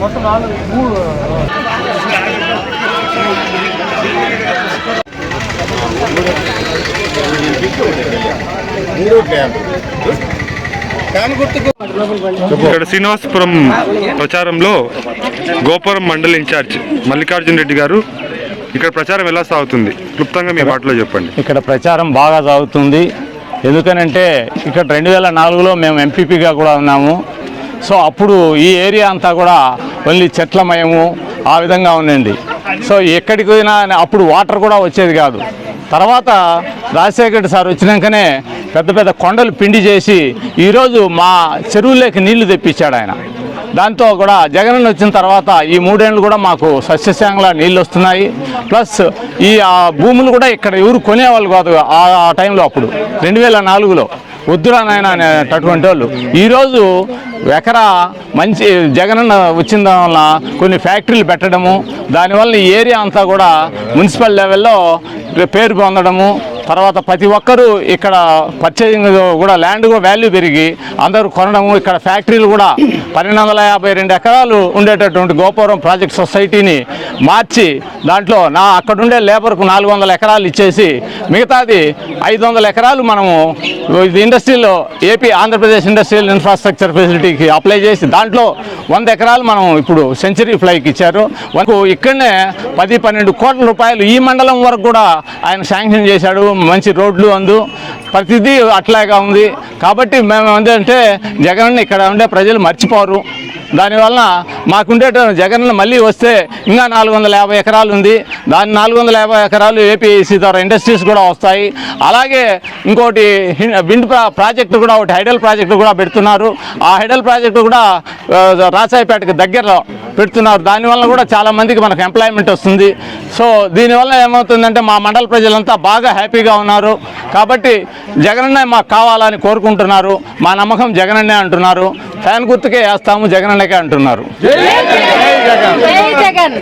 మొత్తం నాలుగు మూడు. ఇక్కడ శ్రీనివాసపురం ప్రచారంలో గోపురం మండలి ఇన్ఛార్జ్ మల్లికార్జున రెడ్డి గారు ఇక్కడ ప్రచారం ఎలా సాగుతుంది? క్లుప్తంగా మీ మాటలో చెప్పండి. ఇక్కడ ప్రచారం బాగా సాగుతుంది. ఎందుకనంటే ఇక్కడ రెండు వేల నాలుగులో మేము ఎంపీపీగా కూడా ఉన్నాము. సో అప్పుడు ఈ ఏరియా అంతా కూడా ఓన్లీ చెట్లమయము ఆ విధంగా ఉందండి. సో ఎక్కడికి పోయినా అప్పుడు వాటర్ కూడా వచ్చేది కాదు. తర్వాత రాజశేఖర రెడ్డి సార్ వచ్చినాకనే పెద్ద పెద్ద కొండలు పిండి చేసి ఈరోజు మా చెరువులోకి నీళ్ళు తెప్పించాడు ఆయన. దాంతో కూడా జగన్ వచ్చిన తర్వాత ఈ మూడేళ్ళు కూడా మాకు సస్యశ్యాంగల నీళ్ళు వస్తున్నాయి ప్లస్ ఈ భూములు కూడా ఇక్కడ ఎవరు కొనేవాళ్ళు కాదు ఆ టైంలో అప్పుడు. రెండు వేల నాలుగులో వద్దురా నాయన అనేటటువంటి వాళ్ళు. ఈరోజు ఎకరా మంచి జగనన్న వచ్చిన వల్ల కొన్ని ఫ్యాక్టరీలు పెట్టడము దానివల్ల ఈ ఏరియా అంతా కూడా మున్సిపల్ లెవెల్లో పేరు పొందడము తర్వాత ప్రతి ఒక్కరూ ఇక్కడ పర్చేజింగ్ కూడా ల్యాండ్ కూడా వాల్యూ పెరిగి అందరూ కొనడము ఇక్కడ ఫ్యాక్టరీలు కూడా పన్నెండు వందల యాభై రెండు ఎకరాలు ఉండేటటువంటి గోపురం ప్రాజెక్ట్ సొసైటీని మార్చి దాంట్లో నా అక్కడుండే లేబర్కు నాలుగు వందల ఎకరాలు ఇచ్చేసి మిగతాది ఐదు వందల ఎకరాలు మనము ఇది ఇండస్ట్రీలో ఏపీ ఆంధ్రప్రదేశ్ ఇండస్ట్రియల్ ఇన్ఫ్రాస్ట్రక్చర్ ఫెసిలిటీకి అప్లై చేసి దాంట్లో వంద ఎకరాలు మనం ఇప్పుడు సెంచరీ ఫ్లైకి ఇచ్చారు. మనకు ఇక్కడనే పది పన్నెండు కోట్ల రూపాయలు ఈ మండలం వరకు కూడా ఆయన శాంక్షన్ చేశాడు. మంచి రోడ్లు అందు. ప్రతిదీ అట్లాగా ఉంది. కాబట్టి మేము ఏంటంటే జగన్ ఇక్కడ ఉండే ప్రజలు మర్చిపోరు. దానివల్ల మాకుండే జగన్ మళ్ళీ వస్తే ఇంకా నాలుగు వందల యాభై ఎకరాలు ఉంది. దాని నాలుగు వందల యాభై ఎకరాలు ఏపీఐసి ద్వారా ఇండస్ట్రీస్ కూడా వస్తాయి. అలాగే ఇంకోటి విండ్ ప్రాజెక్టు కూడా ఒకటి హైడల్ ప్రాజెక్టు కూడా పెడుతున్నారు. ఆ హైడల్ ప్రాజెక్టు కూడా ఆ, దగ్గరలో పెడుతున్నారు. దానివల్ల కూడా చాలా మందికి మనకు ఎంప్లాయ్మెంట్ వస్తుంది. సో దీనివల్ల ఏమవుతుందంటే మా మండల ప్రజలంతా బాగా హ్యాపీగా ఉన్నారు. కాబట్టి జగనన్నే మాకు కావాలని కోరుకుంటున్నారు. మా నమ్మకం జగనన్నే అంటున్నారు. ఫ్యాన్ గుర్తుకే వేస్తాము జగనన్నకే అంటున్నారు. జై జగన్.